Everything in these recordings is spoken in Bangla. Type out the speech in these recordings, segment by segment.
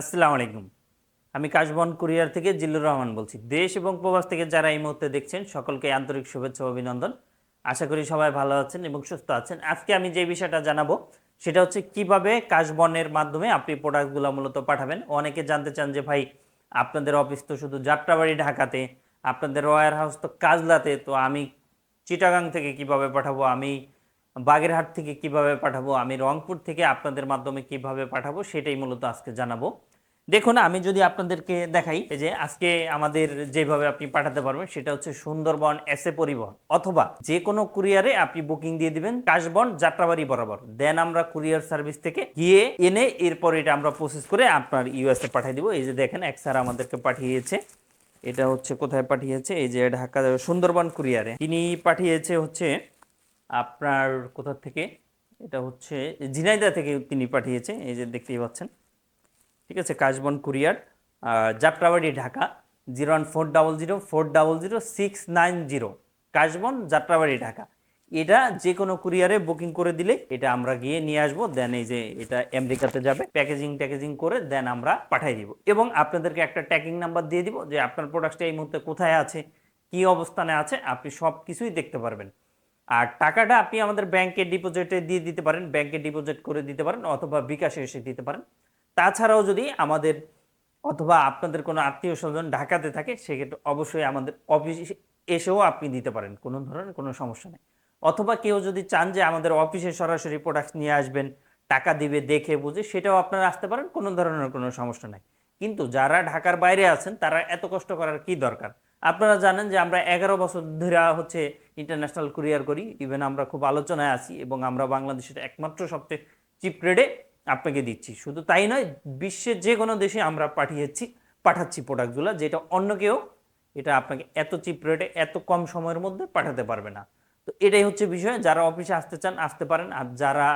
আসসালামু আলাইকুম। আমি কাশবন কুরিয়ার থেকে জিল্লুর রহমান বলছি। দেশ এবং প্রবাস থেকে যারা এই মুহূর্তে দেখছেন, সকলকে আন্তরিক শুভেচ্ছা অভিনন্দন। আশা করি সবাই ভালো আছেন এবং সুস্থ আছেন। আজকে আমি যে বিষয়টা জানাব, সেটা হচ্ছে কীভাবে কাশবনের মাধ্যমে আপনি প্রোডাক্টগুলো মূলত পাঠাবেন। অনেকে জানতে চান যে, ভাই, আপনাদের অফিস তো শুধু যাত্রাবাড়ি ঢাকাতে, আপনাদের ওয়ার হাউস তো কাজলাতে, তো আমি চিটাগাং থেকে কীভাবে পাঠাবো? আমি বাগেরহাট থেকে কীভাবে পাঠাবো, আমি রংপুর থেকে আপনাদের মাধ্যমে কীভাবে পাঠাবো, সেটাই মূলত আজকে জানাব। দেখুন, আমি যদি আপনাদেরকে দেখাই যে আজকে আমাদের যেভাবে আপনি পাঠাতে পারবেন, সেটা হচ্ছে সুন্দরবন এসে পরিবহন, অথবা যে কোনো কুরিয়ারে আপনি বুকিং দিয়ে দিবেন কাশবন যাত্রাবাড়ি বরাবর। দেন আমরা কুরিয়ার সার্ভিস থেকে গিয়ে এনে এরপর এটা আমরা প্রসেস করে আপনার ইউএসএ পাঠিয়ে দিব। এই যে দেখেন, এক স্যার আমাদেরকে পাঠিয়েছে। এটা হচ্ছে কোথায় পাঠিয়েছে? এই যে ঢাকা সুন্দরবন কুরিয়ারে। তিনি পাঠিয়েছে হচ্ছে আপনার কোথা থেকে? এটা হচ্ছে ঝিনাইদা থেকে তিনি পাঠিয়েছে এই যে দেখতেই পাচ্ছেন। ঠিক আছে, Kashbon courier Jatrabari Dhaka, zero one four double zero, four double zero six nine zero. Kashbon, Jatrabari Dhaka. এটা যে কোনো কুরিয়ারে বুকিং করে দিলে এটা আমরা গিয়ে নিয়ে আসব, দেন এই যে এটা আমেরিকাতে যাবে, প্যাকেজিং ট্যাকেজিং করে দেন আমরা পাঠিয়ে দিব। এবং আপনাদেরকে একটা ট্যাকিং নাম্বার দিয়ে দিব যে আপনার প্রোডাক্টটা এই মুহূর্তে কোথায় আছে, কি অবস্থানে আছে, আপনি সব কিছুই দেখতে পারবেন। আর টাকাটা আপনি আমাদের ব্যাংকে ডিপোজিটে দিয়ে দিতে পারেন, ব্যাংকে ডিপোজিট করে দিতে পারেন অথবা বিকাশে এসে দিতে পারেন। তাছাড়াও যদি আমাদের অথবা আপনাদের কোনো আত্মীয় স্বজন ঢাকাতে থাকে, সেক্ষেত্রে অবশ্যই আমাদের অফিসে এসেও আপনি দিতে পারেন, কোনো ধরনের কোনো সমস্যা নেই। অথবা কেউ যদি চান যে আমাদের অফিসে সরাসরি প্রোডাক্ট নিয়ে আসবেন, টাকা দিবে, দেখে বুঝে, সেটাও আপনারা আসতে পারেন, কোনো ধরনের কোনো সমস্যা নাই। কিন্তু যারা ঢাকার বাইরে আছেন, তারা এত কষ্ট করার কি দরকার? আপনারা জানেন যে আমরা এগারো বছর ধরে হচ্ছে ইন্টারন্যাশনাল কুরিয়ার করি ইভেন আমরা খুব আলোচনায় আছি এবং আমরা বাংলাদেশের একমাত্র সবচেয়ে চিপ রেটে আপনাকে দিচ্ছি। শুধু তাই নয়, বিশ্বের যে কোনো দেশে আমরা পাঠিয়েছি, পাঠাচ্ছি প্রোডাক্টগুলো যেটা অন্য কেউ এটা আপনাকে এত চিপ রেটে এত কম সময়ের মধ্যে পাঠাতে পারবে না। তো এটাই হচ্ছে বিষয়, যারা অফিসে আসতে চান, আসতে পারেন। আর যারা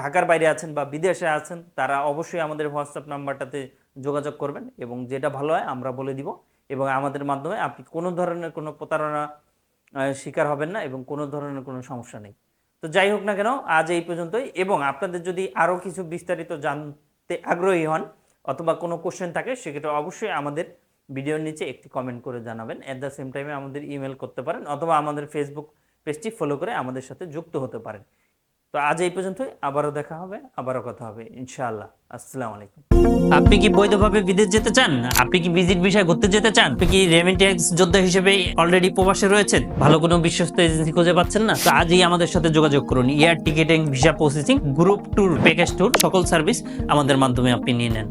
ঢাকার বাইরে আছেন বা বিদেশে আছেন, তারা অবশ্যই আমাদের হোয়াটসঅ্যাপ নাম্বারটাতে যোগাযোগ করবেন এবং যেটা ভালো হয় আমরা বলে দিব। এবং আমাদের মাধ্যমে আপনি কোনো ধরনের কোনো প্রতারণা শিকার হবেন না এবং কোনো ধরনের কোনো সমস্যা নেই। তো যাই হোক না কেন, আজ এই পর্যন্তই এবং আপনাদের যদি আরও কিছু বিস্তারিত জানতে আগ্রহী হন অথবা কোনো কোশ্চেন থাকে, সেক্ষেত্রে অবশ্যই আমাদের ভিডিওর নিচে একটি কমেন্ট করে জানাবেন। অ্যাট দ্য সেম টাইমে আমাদের ইমেল করতে পারেন অথবা আমাদের ফেসবুক পেজটি ফলো করে আমাদের সাথে যুক্ত হতে পারেন। তো আজ এই পর্যন্তই, আবারও দেখা হবে, আবারও কথা হবে, ইনশাআল্লাহ। আসসালামু আলাইকুম। আপনি কি বৈধভাবে বিদেশ যেতে চান? আপনি কি ভিজিট বিষয় ঘুরতে যেতে চান? আপনি কি রেমিটেন্স যোদ্ধা হিসেবে অলরেডি প্রবাসে রয়েছেন? ভালো কোনো বিশ্বস্ত এজেন্সি খুঁজে পাচ্ছেন না? তো আজই আমাদের সাথে যোগাযোগ করুন। Air ticketing visa processing group tour package tour সকল সার্ভিস আমাদের মাধ্যমে আপনি নিয়ে নেন।